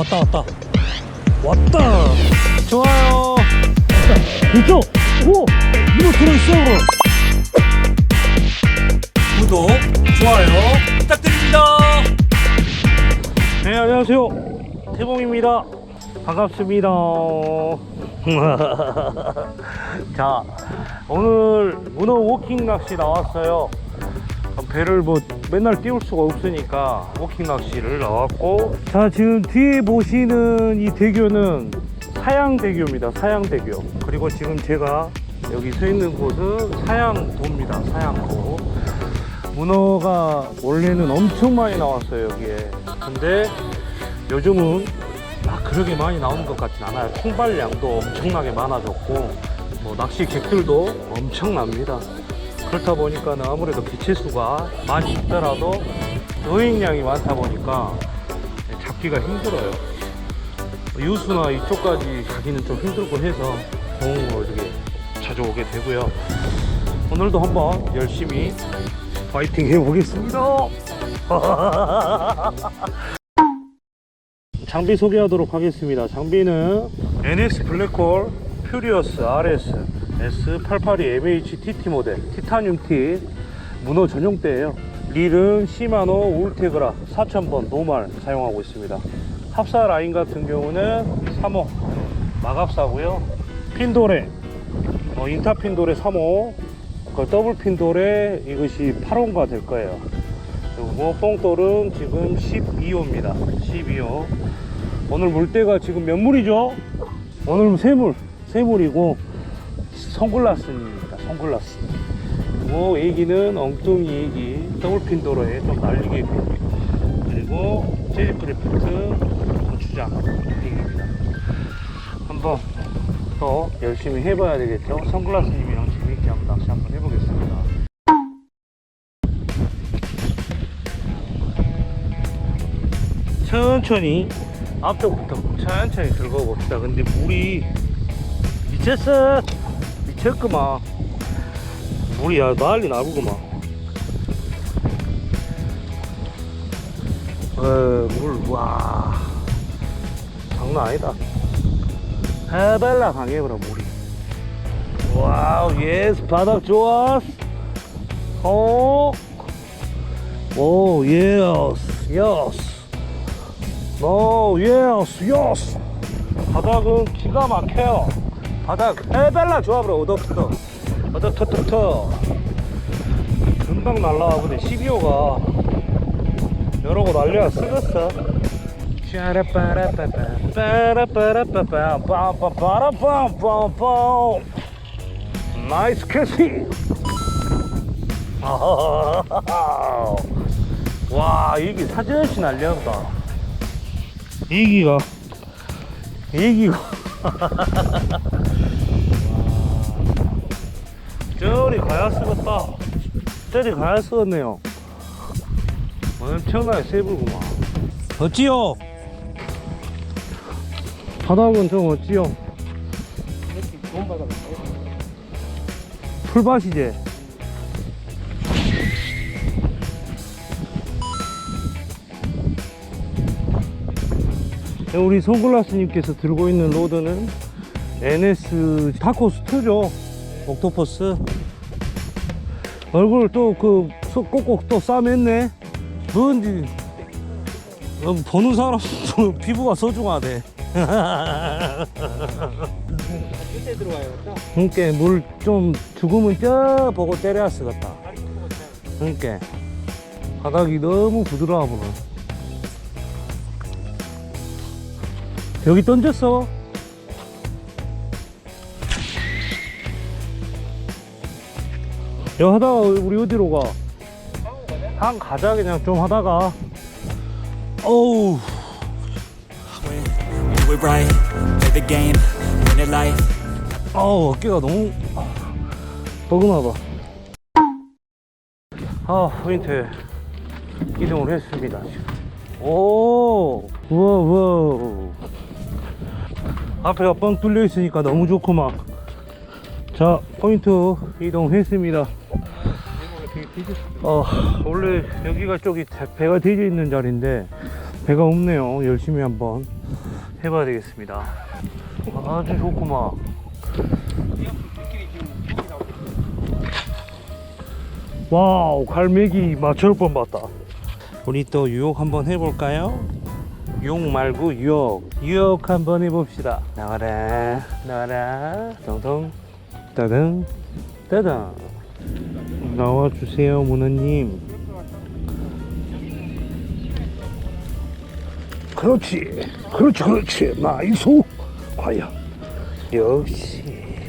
왔다 왔다. 왔다. 좋아요. 이쪽 오 이거 들어있어요 구독 좋아요 부탁드립니다. 네 안녕하세요. 태봉입니다. 반갑습니다. 자 오늘 문어 워킹 낚시 나왔어요 배를 뭐 맨날 띄울 수가 없으니까 워킹 낚시를 나왔고. 자 지금 뒤에 보시는 이 대교는 사양대교입니다. 사양대교. 그리고 지금 제가 여기 서 있는 곳은 사양도입니다. 사양도. 문어가 원래는 엄청 많이 나왔어요 여기에. 근데 요즘은 막 그렇게 많이 나오는 것 같진 않아요. 통발량도 엄청나게 많아졌고 뭐 낚시 객들도 엄청납니다 그렇다 보니까는 아무래도 개체수가 많이 있더라도 여행량이 많다 보니까 잡기가 힘들어요. 유수나 이쪽까지 가기는 좀 힘들고 해서 공으로 이렇게 자주 오게 되고요. 오늘도 한번 열심히 파이팅 해보겠습니다. 장비 소개하도록 하겠습니다. 장비는 NS 블랙홀 퓨리어스 RS S882MH TT 모델 티타늄 T 문어 전용대예요. 릴은 시마노 울테그라 4000번 노말 사용하고 있습니다. 합사 라인 같은 경우는 3호 마갑사고요. 핀도레 어, 인타 핀도레 3호 그 더블 핀도레 이것이 8호가 될 거예요. 그리고 뽕돌은 지금 12호입니다. 12호. 오늘 물때가 지금 몇 물이죠? 오늘 세물, 세물이고 선글라스입니다. 선글라스. 그리고 애기는 엉뚱이 애기 더블핀 도로에 좀 날리게끔 그리고 제프리프트 고추장 핑입니다. 한번 더 열심히 해봐야 되겠죠? 선글라스님이랑 재밌게 한번 낚시 한번 해보겠습니다. 천천히 앞쪽부터 천천히 들고 봅시다. 근데 물이 미쳤어. 미쳤구만. 물이 야 난리 나구만. 어, 물, 와. 장난 아니다. 해발라 강해버려, 물이. 와우, 예스, 바닥 좋았어. 어. 오, 예스, 예스. 오, 예스, 예스. 바닥은 기가 막혀요. 바닥 해발라 좋아버려, 오덕터. 오덕터터터. 금방 날라와 보네, 12호가. 여러 거 날려야 쓰겠어. 나이스! 아하하하하. 와, 이게 사진없이 날려온다. 이기가 이기가 저리 가야 쓰겠다. 저리 가야 쓰겠네요. 엄청나게 세불구만. 어찌요? 바닥은 좀 어찌요? 풀밭이지? 네, 우리 선글라스님께서 들고 있는 로드는 NS 타코스 2죠. 옥토퍼스 얼굴 또그 꼭꼭 또 싸맸네. 뭔지. 어, 보는 사람 피부가 소중하대. 끝에 들어와요. 딱 그러니까 물좀 죽으면 쪄 보고 때려야 쓰겠다. 그러니까 바닥이 너무 부드러워 보여. 여기 던졌어 여기 하다가 우리 어디로 가? 한 가자 그냥 좀 하다가 어우. 아우 어깨가 너무 아, 뻐근하다 아 포인트 이동을 했습니다. 오 우와 우와 앞에가 뻥 뚫려 있으니까 너무 좋구만 자 포인트 이동했습니다 어 원래 여기가 대- 배가 뒤져 있는 자리인데 배가 없네요. 열심히 한번 해봐야 되겠습니다. 아주 좋구만. 와우, 갈매기 맞출 뻔 봤다. 우리 또 유혹 한번 해볼까요? 욕 말고 유혹. 유혹 한번 해봅시다. 나와라, 나와라. 동동, 따등, 따등. 나와주세요, 문어님. 그렇지, 그렇지, 그렇지. 나이소. 과연. 역시,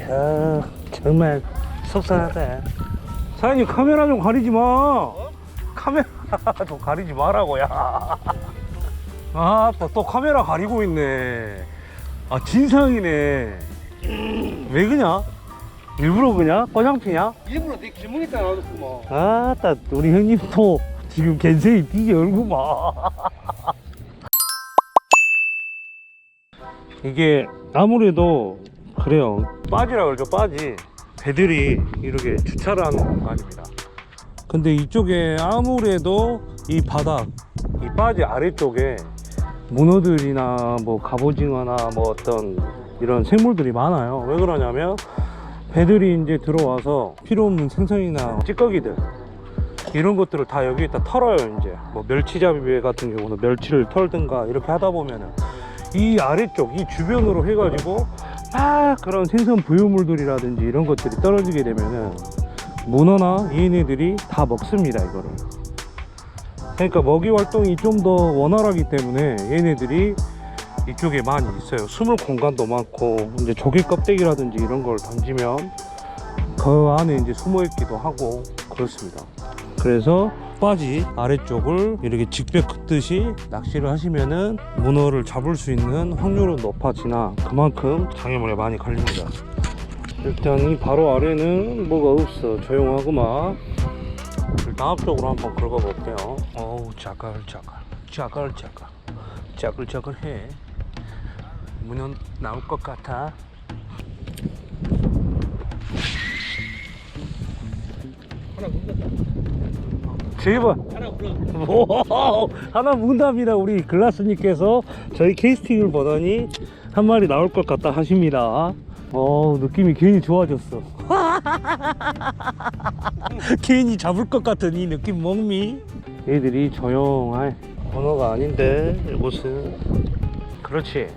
아, 정말 속상하다. 사장님 카메라 좀 가리지 마. 카메라 좀 가리지 말라고 야. 아, 또, 또 카메라 가리고 있네. 아, 진상이네. 왜 그냐? 일부러 그냐? 꺼장피냐? 일부러 내 길목에다 놔뒀구만. 아따, 우리 형님도 지금 겐세이 비게 얼구만. 이게 아무래도 그래요. 빠지라 그러죠, 빠지. 배들이 이렇게 주차를 하는 공간입니다. 근데 이쪽에 아무래도 이 바닥, 이 빠지 아래쪽에 문어들이나 뭐 갑오징어나 뭐 어떤 이런 생물들이 많아요. 왜 그러냐면 배들이 이제 들어와서 필요 없는 생선이나 찌꺼기들 이런 것들을 다 여기에다 털어요 이제. 뭐 멸치잡이 같은 경우는 멸치를 털든가 이렇게 하다 보면은 이 아래쪽 이 주변으로 해가지고 막 그런 생선 부유물들이라든지 이런 것들이 떨어지게 되면은 문어나 얘네들이 다 먹습니다 이거를. 그러니까 먹이 활동이 좀 더 원활하기 때문에 얘네들이 이쪽에 많이 있어요. 숨을 공간도 많고 이제 조개 껍데기라든지 이런 걸 던지면 그 안에 이제 숨어 있기도 하고 그렇습니다. 그래서 바지 아래쪽을 이렇게 직배 긋듯이 낚시를 하시면은 문어를 잡을 수 있는 확률은 높아지나 그만큼 장애물에 많이 걸립니다. 일단 이 바로 아래는 뭐가 없어. 조용하구만. 일단 앞쪽으로 한번 긁어 볼게요. 어우 자글자글 자글자글 자글자글해 문어 나올 것 같아 하나 묻었다. 제발 하나 물어. 오, 하나 문답니다. 우리 글라스님께서 저희 캐스팅을 보더니 한 마리 나올 것 같다 하십니다. 어 느낌이 괜히 좋아졌어. 괜히 잡을 것 같은 이 느낌 뭡니? 얘들이 조용할 번호가 아닌데 이곳은 그렇지.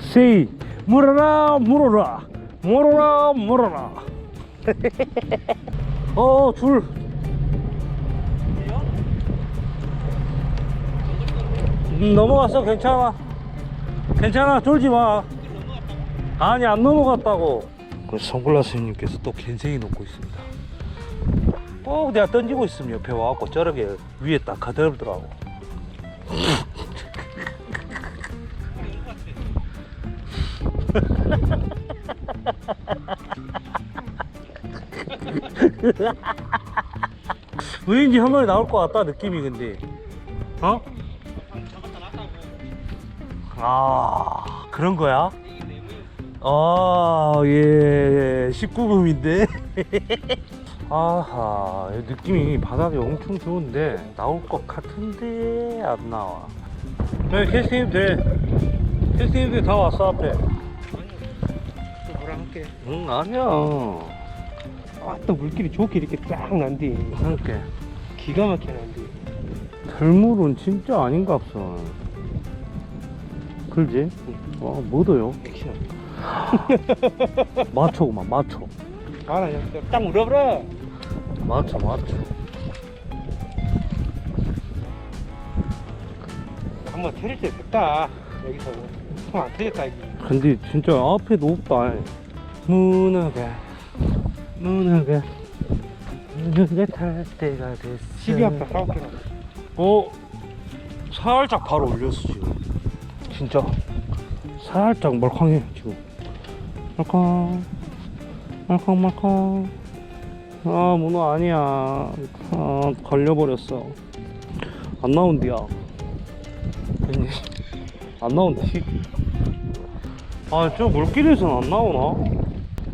세이 물어라 물어라. 물어라 물어라. 어 줄. 음, 넘어갔어 괜찮아. 괜찮아 졸지 마. 아니 안 넘어갔다고. 그 선글라스님께서 또 겐생이 놓고 있습니다. 꼭 내가 던지고 있으면 옆에 와갖고 저렇게 위에 딱 가더라고 왠지 한 마리 나올 것 같다 느낌이 근데 어? 아 그런 거야? 아, 예, 19금인데. 아하, 이 느낌이 바닥이 엄청 좋은데, 나올 것 같은데, 안 나와. 네, 캐스팅 돼. 캐스팅 돼다 왔어, 앞에. 또 뭐랑 할게. 응, 아니야. 아또 물길이 좋게 이렇게 쫙 난디. 그러니까. 기가 막히게 난디. 들물은 진짜 아닌갑서. 그지? 와, 뭐더요? 액션. 마초구만, 마초. 알아, 그냥 딱 물어버려. 마초, 마초. 한번 터질 때 됐다. 여기서 통안 터졌다 이게. 근데 진짜 앞에 높다. 문어가 문어가 문어가 탈 때가 됐어. 12합다 싸웠구나. 어 살짝 바로 올렸어 지금. 진짜 살짝 멀컹해 지금. 멀컹 멀컹 멀컹. 아 문어 아니야. 아 걸려버렸어. 안 나온디야. 안 나온디. 아, 저 물길에서는 안 나오나?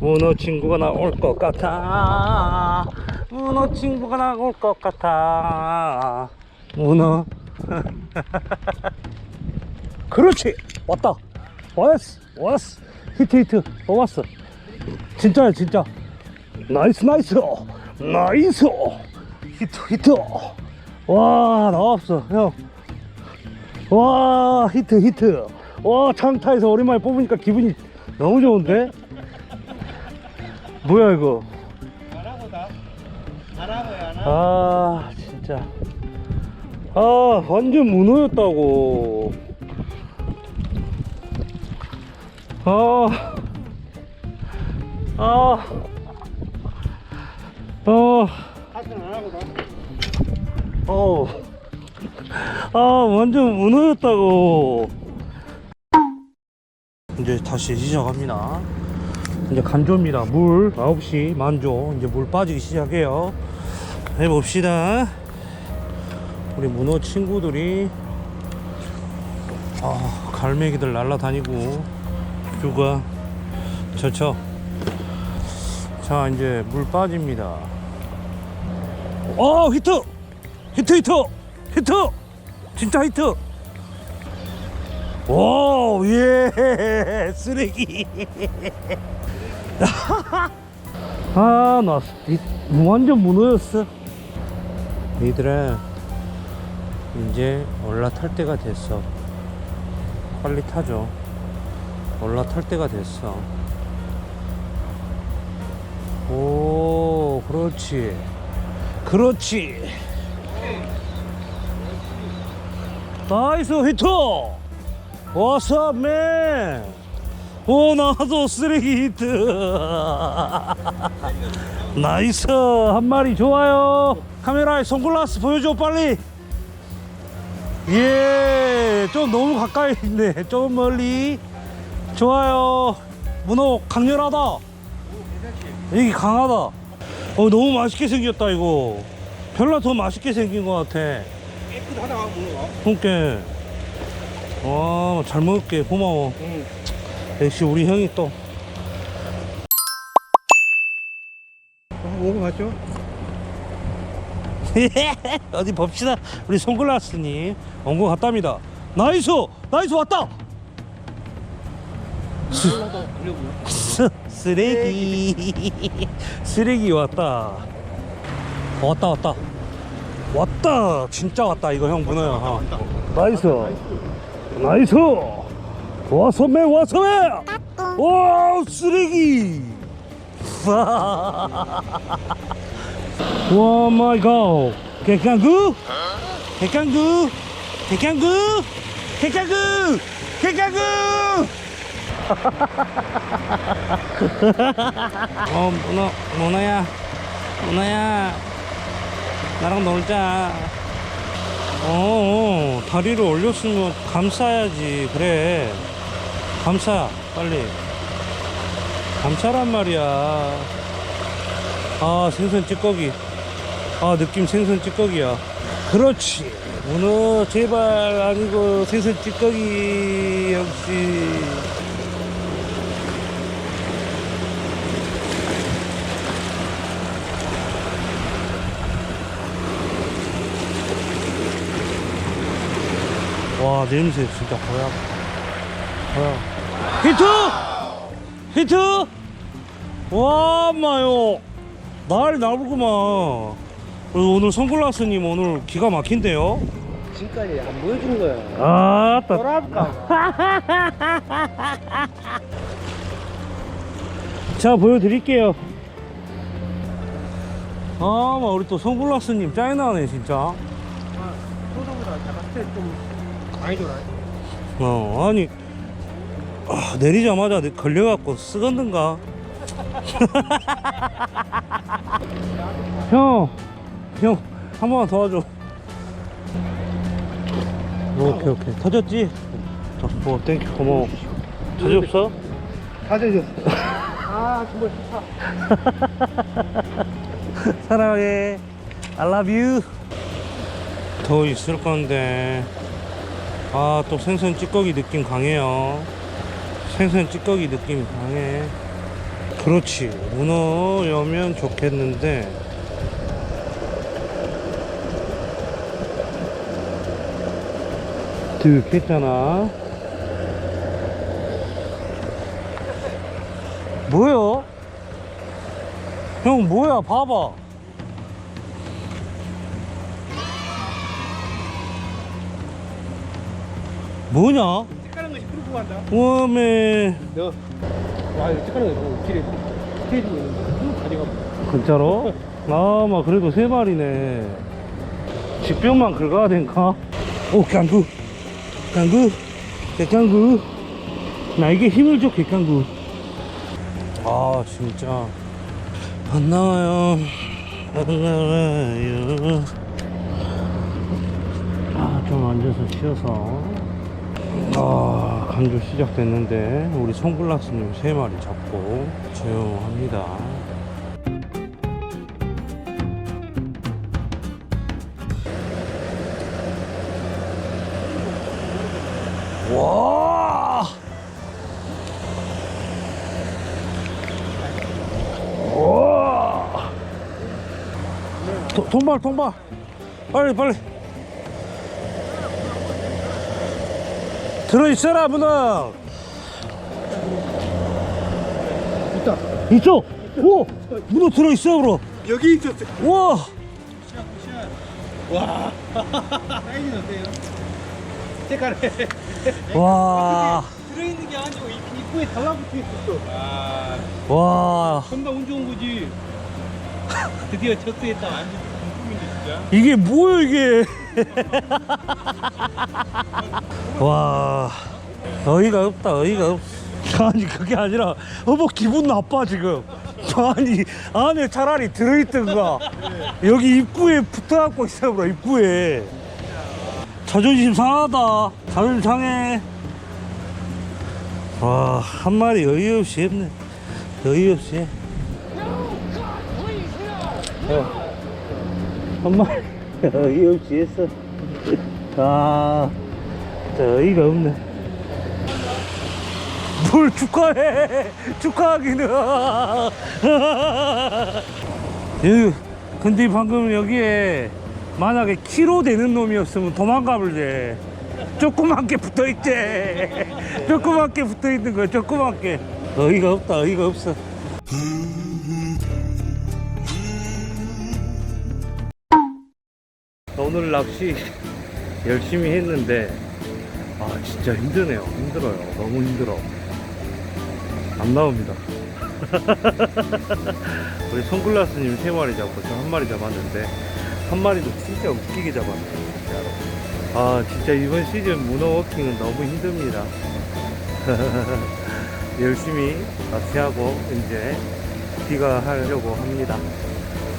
문어 친구가 나올 것 같아. 문어 친구가 나올 것 같아. 문어, 그렇지. 왔다. 왔어. 왔어. 히트 히트. 또 왔어. 진짜야 진짜. 나이스 나이스. 나이스. 히트 히트. 와 나왔어 형와 히트 히트. 와 장타에서 오랜만에 뽑으니까 기분이 너무 좋은데 뭐야 이거. 잘하고야 나. 아 진짜 아 완전 문어였다고 아 아, 어. 어, 아, 완전 문어였다고. 이제 다시 시작합니다. 이제 간조입니다. 물 9시 만조. 이제 물 빠지기 시작해요. 해봅시다. 우리 문어 친구들이 아, 갈매기들 날라다니고 뷰가 좋죠. 자, 이제 물 빠집니다. 어, 히트! 히트, 히트! 히트! 진짜 히트! 오, 예! 쓰레기! 아, 나 이- 완전 문어였어. 얘들아, 이제 올라탈 때가 됐어. 빨리 타죠. 올라탈 때가 됐어. 오, 그렇지. 그렇지. 나이스! 워스업 맨! 오, 나도 쓰레기 히트! 나이스! 한 마리 좋아요! 카메라에 선글라스 보여줘, 빨리! 예! 좀 너무 가까이 있네. 좀 멀리. 좋아요. 문어 강렬하다. 이게 강하다. 어, 너무 맛있게 생겼다, 이거. 별로 더 맛있게 생긴 것 같아. 깨끗하다 문어가. 그니까. 와, 잘 먹을게. 고마워. 응. 역시 우리 형이 또. 오고 갔죠? 어디 봅시다. 우리 손글라스님. 온 것 같답니다. 나이스! 나이스 왔다! 쓰, 쓰레기. 쓰레기 왔다. 왔다, 왔다. 왔다. 진짜 왔다. 이거 형 문어야. 어. 나이스. 나이스. 와서 맨, 와서 맨! 와, 쓰레기! 오 마이 갓. 개강구? 개강구? 개강구? 개강구? 개강구? 어, 문어, 문어야. 문어야. 나랑 놀자. 어, 어, 다리를 올렸으면 감싸야지. 그래. 감싸, 빨리. 감싸란 말이야. 아, 생선 찌꺼기. 아, 느낌 생선 찌꺼기야. 그렇지. 문어 제발 아니고 생선 찌꺼기 역시. 와 냄새 진짜 허약 히트! 히트! 와 마요? 날 그리고 오늘 선글라스님 오늘 기가 막힌데요? 지금까지 안 보여주는 거야. 아따 떠날까? 자 보여드릴게요. 아 마, 우리 또 선글라스님 짱나네 진짜. 소도보다 잠깐 스트레스 좀 많이 줘라. 어 아니 아, 내리자마자 내- 걸려갖고 쓰겄는가 형, 형, 한 번만 도와줘. 오케이, 오케이. 터졌지? 어, 뭐, 땡큐, 고마워. 터지 없어? 다 젖었어. 아 정말 좋다. 사랑해. I love you. 더 있을 건데. 아, 또 생선 찌꺼기 느낌 강해요. 생선 찌꺼기 느낌 강해. 그렇지. 문어 여면 좋겠는데. 득 했잖아. 뭐야? 형 뭐야 봐봐 뭐냐? 끌고 간다. 웜에 너. 와, 이거 색깔한 거 길에 스테이지고 있는데. 쭉 가져가. 진짜로? 아마 그래도 세 마리네 직병만 긁어야 된가? 오 깡구 깡구 개깡구 나에게 힘을 줘 개깡구 아 진짜 안 나와요 안 나와요 아 좀 앉아서 쉬어서 아 간주 시작됐는데 우리 송글라스님 세 마리 잡고 조용합니다 와! 와! 도, 통발, 통발! 빨리, 빨리! 들어있어라, 문어! 있다. 있어! 오! 문어 들어있어, 그럼! 여기 있었어. 우와! 와. 사이즈 어때요? 색깔에. 와! 들어있는 게 아니고 입- 입구에 달라붙어 있었어. 아, 와! 겁나 운 좋은 거지. 드디어 첫수했다. 완전. 이게 뭐야 이게? 와 어이가 없다 어이가 없어 아니 그게 아니라 어머 기분 나빠 지금. 아니 안에 차라리 들어있던가 여기 입구에 붙어갖고 있어버려 입구에. 자존심 상하다. 자존심 상해. 와 한 마리 어이없이 했네. 어이없이. 해. 어. 한 마리 어이없이 했어 아 어이가 없네. 뭘 축하해. 축하하기는. 여기 근데 방금 여기에 만약에 키로 되는 놈이었으면 도망가볼 돼. 조그맣게 붙어있대. 조그맣게 붙어있는 거야 조그맣게. 어이가 없다 어이가 없어 오늘 낚시 열심히 했는데 아 진짜 힘드네요. 힘들어요. 너무 힘들어. 안 나옵니다. 우리 선글라스님 세 마리 잡고 저 한 마리 잡았는데 한 마리도 진짜 웃기게 잡았네요 아 진짜 이번 시즌 문어 워킹은 너무 힘듭니다. 열심히 낚시하고 이제 귀가하려고 합니다.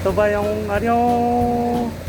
또 봐요. 안녕